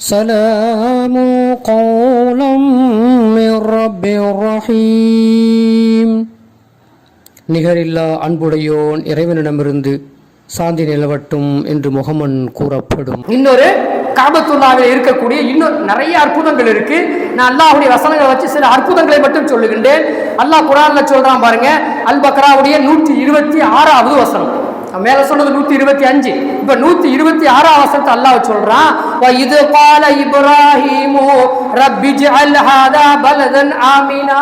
سلام قولا من رب رحيم நிகரில்லா அன்புடையோன் இறைவனிடமிருந்து சாந்தி நிலவட்டும் என்று முகமன் கூறப்படும் இன்னொரு காபத்துல்லாவில் இருக்கக்கூடிய இன்னொரு நிறைய அற்புதங்கள் இருக்கு நான் அல்லாஹ்வுடைய வசனங்களை வச்சு சில அற்புதங்களை மட்டும் சொல்லுகின்றேன் அல்லாஹ் குரான்ல சொல்றான் பாருங்க அல் பக்ராவுடைய நூற்றி இருபத்தி ஆறாவது வசனம் நான் மேல சொன்னது நூத்தி இருபத்தி அஞ்சு. இப்ப நூத்தி இருபத்தி ஆறாவது வசனத்தை அல்லாஹ் சொல்றான் "வ இது பால இப்ராஹிமோ ரப்பி ஹாதா பலதன் ஆமினா.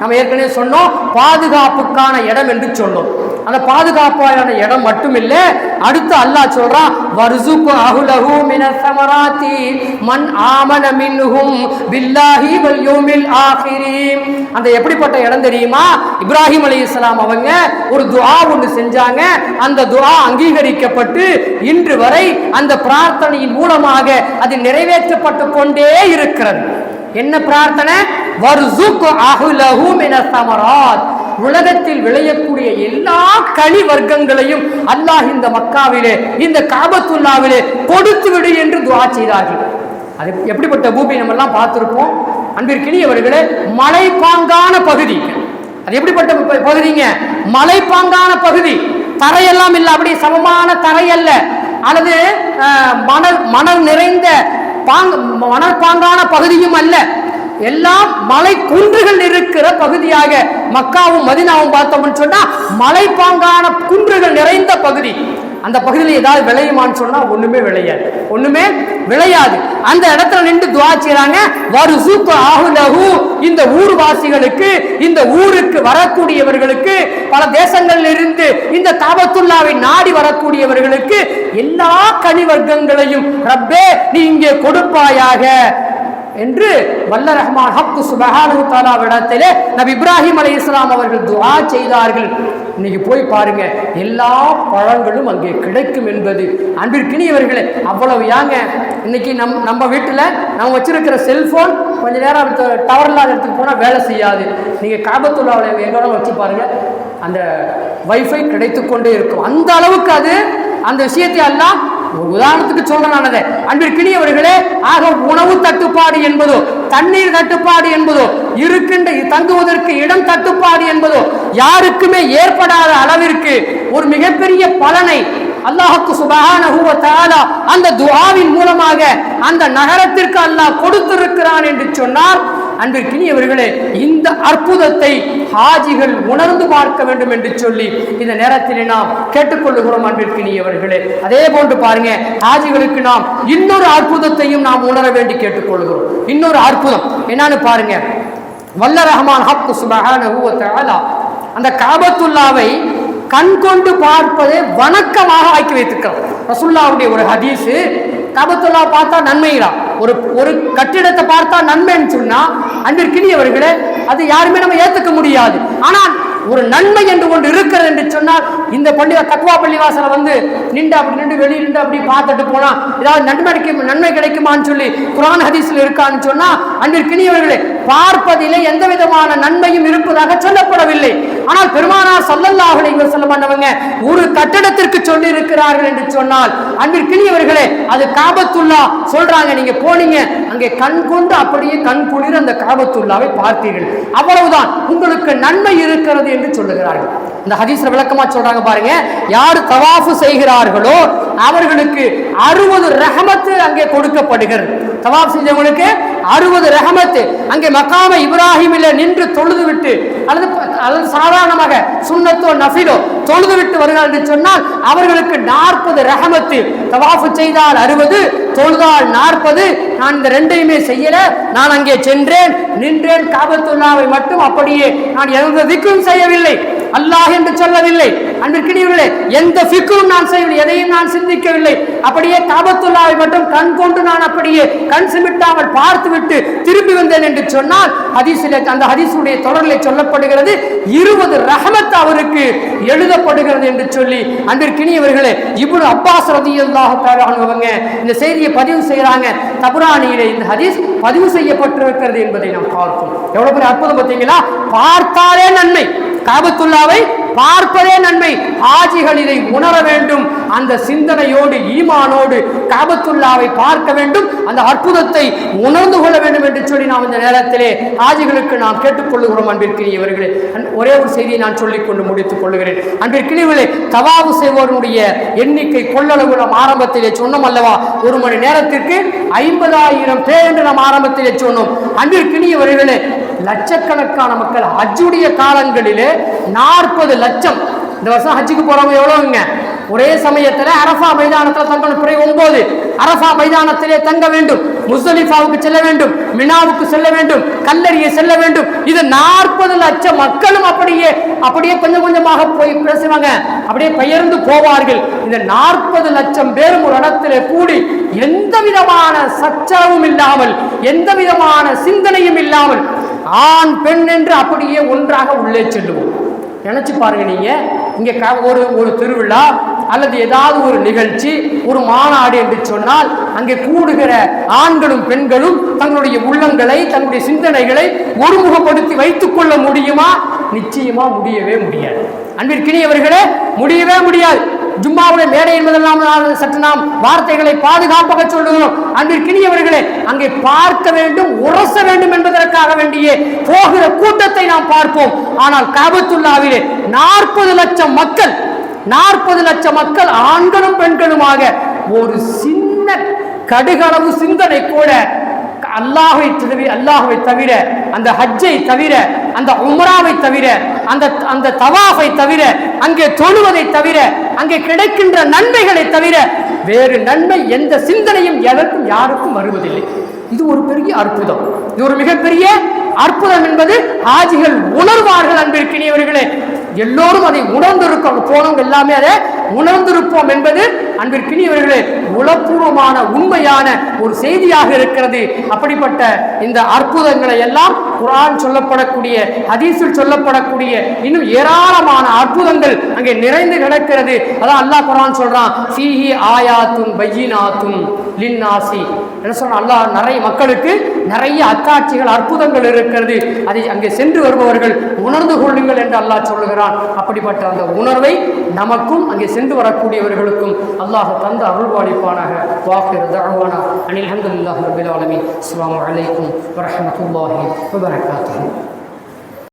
நம்ம ஏற்கனவே சொன்னோம் பாதுகாப்புக்கான இடம் என்று சொன்னோம். அந்த பாதுகாப்பான இடம் மட்டும் இல்ல அடுத்து அல்லாஹ் சொல்றான் வர்சுக்கு அஹுலஹு மின ஸமராத்தி மண் ஆமன மின்ஹும் பில்லாஹி வல் யௌமில் ஆகிரீம் அந்த எப்படிப்பட்ட இடம் தெரியுமா? இப்ராஹிம் அலைஹிஸ்ஸலாம் அவங்க ஒரு துஆ ஒன்று செஞ்சாங்க. அந்த துஆ அங்கீகரிக்கப்பட்டு இன்று வரை அந்த பிரார்த்தனையின் மூலமாக அது நிறைவேற்றப்பட்டு கொண்டே இருக்கிறது. என்ன பிரார்த்தனை? வருசுக்கு அஹுலஹு மின சமராத். உலகத்தில் விளையக்கூடிய எல்லா கனி வர்க்கங்களையும் அல்லாஹ் இந்த மக்காவிலே இந்த காபத்துல்லாவிலே கொடுத்து விடு என்று துவா செய்தார்கள். அது எப்படிப்பட்ட பூமி நம்ம எல்லாம் பார்த்துருப்போம்? அன்பிற்கினியவர்களே மலைப்பாங்கான பகுதி. அது எப்படிப்பட்ட பகுதிங்க? மலைப்பாங்கான பகுதி. தரையெல்லாம் இல்லை அப்படி சமமான தரை அல்ல. அல்லது மணல் மணல் நிறைந்த பாங் மணற்பாங்கான பகுதியும் அல்ல. எல்லாம் மலை குன்றுகள் இருக்கிற பகுதியாக மக்காவும் மதினாவும் பார்த்தோம்னு சொன்னா மலைப்பாங்கான குன்றுகள் நிறைந்த பகுதி. அந்த பகுதியில் ஏதாவது விளையுமான்னு சொன்னா ஒண்ணுமே விளையாது. ஒண்ணுமே விளையாது. அந்த இடத்துல நின்று துவா செய்யறாங்க வருசுக்கு ஆகுலகு இந்த ஊர்வாசிகளுக்கு இந்த ஊருக்கு வரக்கூடியவர்களுக்கு பல தேசங்களில் இருந்து இந்த தாபத்துல்லாவை நாடி வரக்கூடியவர்களுக்கு எல்லா கனி வர்க்கங்களையும் ரப்பே நீ இங்கே கொடுப்பாயாக. என்று வல்ல ரஹ்மான் ஹக்கு சுபஹானு தாலாவிடத்திலே நபி இப்ராஹிம் அலை இஸ்லாம் அவர்கள் துவா செய்தார்கள். இன்னைக்கு போய் பாருங்க எல்லா பழங்களும் அங்கே கிடைக்கும் என்பது. அன்பிற்கினியவர்களே அவ்வளவு யாங்க? இன்னைக்கு நம் நம்ம வீட்டில் நம்ம வச்சிருக்கிற செல்போன் கொஞ்ச நேரம் டவர் இல்லாத இடத்துக்கு போனால் வேலை செய்யாது. நீங்கள் காபத்துள்ளாவில் எங்களோட வச்சு பாருங்க. அந்த வைஃபை கிடைத்து கொண்டே இருக்கும். அந்த அளவுக்கு அது அந்த விஷயத்தை எல்லாம் ஒரு உதாரணத்துக்கு சொல்றேன் நான் அதை. அன்பிற்கினியவர்களே ஆக உணவு தட்டுப்பாடு என்பதோ தண்ணீர் தட்டுப்பாடு என்பதோ இருக்கின்ற தங்குவதற்கு இடம் தட்டுப்பாடு என்பதோ யாருக்குமே ஏற்படாத அளவிற்கு ஒரு மிகப்பெரிய பலனை அல்லாஹுக்கு சுபஹானஹு வ தஆலா அந்த துஆவின் மூலமாக அந்த நகரத்திற்கு அல்லாஹ் கொடுத்திருக்கிறான் என்று சொன்னால் அன்பிற்கினியவர்களே இந்த அற்புதத்தை ஹாஜிகள் உணர்ந்து பார்க்க வேண்டும் என்று சொல்லி இந்த நேரத்தில் நாம் கேட்டுக்கொள்ளுகிறோம் அன்பிற்கினியவர்களே அதே போன்று பாருங்க ஹாஜிகளுக்கு நாம் இன்னொரு அற்புதத்தையும் நாம் உணர வேண்டி கேட்டுக்கொள்கிறோம். இன்னொரு அற்புதம் என்னன்னு பாருங்க. வல்ல ரஹமான் ஹக்கு சுபகான அந்த காபத்துல்லாவை கண் கொண்டு பார்ப்பதை வணக்கமாக ஆக்கி வைத்திருக்கிறோம் ரசுல்லாவுடைய ஒரு ஹதீஸு காபத்துல்லா பார்த்தா நன்மைதான் ஒரு ஒரு கட்டிடத்தை பார்த்தா நன்மைன்னு சொன்னா அன்பிற்கினியவர்களே அது யாருமே நம்ம ஏத்துக்க முடியாது. ஆனால் ஒரு நன்மை என்று ஒன்று இருக்கிறது என்று சொன்னால் இந்த பள்ளி தக்குவா பள்ளிவாசல வந்து நின்று அப்படி நின்று வெளியே நின்று அப்படி பார்த்துட்டு போனா ஏதாவது நன்மை கிடைக்கும் நன்மை கிடைக்குமான்னு சொல்லி குரான் ஹதீஸ்ல இருக்கான்னு சொன்னா அன்பிற்கினியவர்களே பார்ப்பதிலே எந்த விதமான நன்மையும் இருப்பதாக சொல்லப்படவில்லை. ஆனால் பெருமானார் சல்லல்லாஹு அலைஹி வஸல்லம் பண்ணவங்க ஒரு கட்டடத்திற்கு சொல்லி இருக்கிறார்கள் என்று சொன்னால் அன்பிற்கினியவர்களே அது காபத்துல்லா சொல்றாங்க. நீங்க போனீங்க அங்கே கண் கொண்டு அப்படியே கண் குளிர் அந்த காபத்துல்லாவை பார்த்தீர்கள். அவ்வளவுதான். உங்களுக்கு நன்மை இருக்கிறது என்று சொல்லுகிறார்கள். இந்த ஹதீஸ்ல விளக்கமா சொல்றாங்க பாருங்க யார் தவாஃபு செய்கிறார்களோ அவர்களுக்கு அறுபது ரஹமத்து அங்கே கொடுக்கப்படுகிறது. தவாஃப் செஞ்சவங்களுக்கு அறுபது ரஹமத்து. அங்கே மக்காம இப்ராஹிமில நின்று தொழுது விட்டு அல்லது அல்லது சாதாரணமாக சுண்ணத்தோ நஃபிலோ தொழுது விட்டு வருகிறார் என்று சொன்னால் அவர்களுக்கு நாற்பது ரஹமத்து. தவாஃபு செய்தால் அறுபது தொழுதால் நாற்பது. நான் இந்த ரெண்டையுமே செய்யல. நான் அங்கே சென்றேன். நின்றேன். காபத்துல்லாவை மட்டும் அப்படியே நான் எந்த திக்கும் செய்யவில்லை. அல்லாஹ் என்று சொல்லவில்லை அன்பிற்கினியவர்களே எந்த ஃபிக்கும் நான் செய்யவில்லை எதையும் நான் சிந்திக்கவில்லை. அப்படியே காபத்துல்லாவை மட்டும் கண் கொண்டு நான் அப்படியே கண் சிமிட்டாமல் பார்த்துவிட்டு திரும்பி வந்தேன் என்று சொன்னால் ஹதீஸிலே அந்த ஹதீஸுடைய தொடரில் சொல்லப்படுகிறது இருபது ரஹமத் அவருக்கு எழுதப்படுகிறது என்று சொல்லி. அன்பிற்கினியவர்களே இவ்வளவு அப்பாஸ் ரதியல்லாஹு அவங்க இந்த செய்தியை பதிவு செய்கிறாங்க. தபுராணியிலே இந்த ஹதீஸ் பதிவு செய்யப்பட்டிருக்கிறது என்பதை நாம் பார்க்கும் எவ்வளவு பெரிய அற்புதம் பார்த்தீங்களா? பார்த்தாலே நன்மை. காபத்துல்லாவை பார்ப்பதே நன்மை. ஆஜிகள் இதை உணர வேண்டும். அந்த சிந்தனையோடு ஈமானோடு காபத்துல்லாவை பார்க்க வேண்டும். அந்த அற்புதத்தை உணர்ந்து கொள்ள வேண்டும் என்று சொல்லி நாம் இந்த நேரத்திலே ஆஜிகளுக்கு நாம் கேட்டுக்கொள்ளுகிறோம். அன்பிற்கினியவர்களே ஒரே ஒரு செய்தியை நான் சொல்லிக் கொண்டு முடித்துக் கொள்ளுகிறேன். அன்பிற்கினியவர்களே தவாவு செய்வோருடைய எண்ணிக்கை கொள்ளளவு நாம் ஆரம்பத்திலே சொன்னோம் அல்லவா? ஒரு மணி நேரத்திற்கு ஐம்பதாயிரம் பேர் என்று நாம் ஆரம்பத்திலே சொன்னோம். அன்பிற்கினியவர்களே லட்சக்கணக்கான மக்கள் ஹஜ்ஜுடைய காலங்களிலே நாற்பது லட்சம். இந்த வருஷம் ஹஜ்ஜுக்கு போறவங்க எவ்வளவுங்க? ஒரே சமயத்தில் அரசா மைதானத்தில் தங்கணும். பிறை ஒன்பது. அரசா மைதானத்திலே தங்க வேண்டும். முசலிஃபாவுக்கு செல்ல வேண்டும். மினாவுக்கு செல்ல வேண்டும். கல்லறியை செல்ல வேண்டும். இது நாற்பது லட்சம் மக்களும் அப்படியே அப்படியே கொஞ்சம் கொஞ்சமாக போய் பேசுவாங்க. அப்படியே பெயர்ந்து போவார்கள். இந்த நாற்பது லட்சம் பேரும் ஒரு இடத்திலே கூடி எந்த விதமான சச்சரவும் இல்லாமல் எந்த விதமான சிந்தனையும் இல்லாமல் ஆண் பெண் என்று அப்படியே ஒன்றாக உள்ளே செல்லுவோம். நினைச்சு பாருங்க நீங்க. இங்க க- ஒரு ஒரு திருவிழா அல்லது ஏதாவது ஒரு நிகழ்ச்சி ஒரு மாநாடு என்று சொன்னால் அங்கே கூடுகிற ஆண்களும் பெண்களும் தங்களுடைய உள்ளங்களை தங்களுடைய சிந்தனைகளை ஒருமுகப்படுத்தி வைத்துக் கொள்ள முடியுமா? நிச்சயமா முடியவே முடியாது. அன்பிற்கினியவர்களே முடியவே முடியாது. ஜும்மாவுடைய மேடை என்பதெல்லாம் சற்று நாம் வார்த்தைகளை பாதுகாப்பாக சொல்லுகிறோம். அன்பிற்கினியவர்களே அங்கே பார்க்க வேண்டும் உரச வேண்டும் என்பதற்காக வேண்டியே போகிற கூட்டத்தை நாம் பார்ப்போம். ஆனால் காபத்துல்லாவிலே நாற்பது லட்சம் மக்கள் நாற்பது லட்சம் மக்கள் ஆண்களும் பெண்களுமாக ஒரு சின்ன கடுகளவு சிந்தனை கூட அல்லாஹை தவிர அல்லாஹுவை தவிர அந்த ஹஜ்ஜை தவிர அந்த உமராவை தவிர அந்த அந்த தவாஃபை தவிர அங்கே தொழுவதை தவிர அங்கே கிடைக்கின்ற நன்மைகளை தவிர வேறு நன்மை எந்த சிந்தனையும் எதற்கும் யாருக்கும் வருவதில்லை. இது ஒரு பெரிய அற்புதம். இது ஒரு மிகப்பெரிய அற்புதம் என்பது ஆஜிகள் உணர்வார்கள் அன்பிற்கினியவர்களே. எல்லோரும் அதை உணர்ந்திருக்கோம். போனவங்க எல்லாமே அதை உணர்ந்திருப்போம் என்பது அன்பிற்கினியவர்களே உளப்பூர்வமான உண்மையான ஒரு செய்தியாக இருக்கிறது. அப்படிப்பட்ட இந்த அற்புதங்களை எல்லாம் குரான் சொல்லப்படக்கூடிய ஹதீஸில் சொல்லப்படக்கூடிய இன்னும் ஏராளமான அற்புதங்கள் அங்கே நிறைந்து கிடக்கிறது. அதான் அல்லாஹ் குரான் சொல்றான் சீஹி ஆயாத்தும் பையினாத்தும் லின்னாசி. என்ன சொல்றான்? அல்லாஹ் நிறைய மக்களுக்கு நிறைய அத்தாட்சிகள் அற்புதங்கள் இருக்கிறது. அதை அங்கே சென்று வருபவர்கள் உணர்ந்து கொள்ளுங்கள் என்று அல்லாஹ் சொல்லுகிறான். அப்படிப்பட்ட அந்த உணர்வை நமக்கும் அங்கே சென்று வரக்கூடியவர்களுக்கும் அல்லாஹ் தந்த அருள்வாளிப்பானாக. வாக்கு தகவானா அனில் அஹமதுல்லாஹ் ரபில் ஆலமீன். அஸ்ஸலாமு அலைக்கும் வரஹ்மத்துல்லாஹி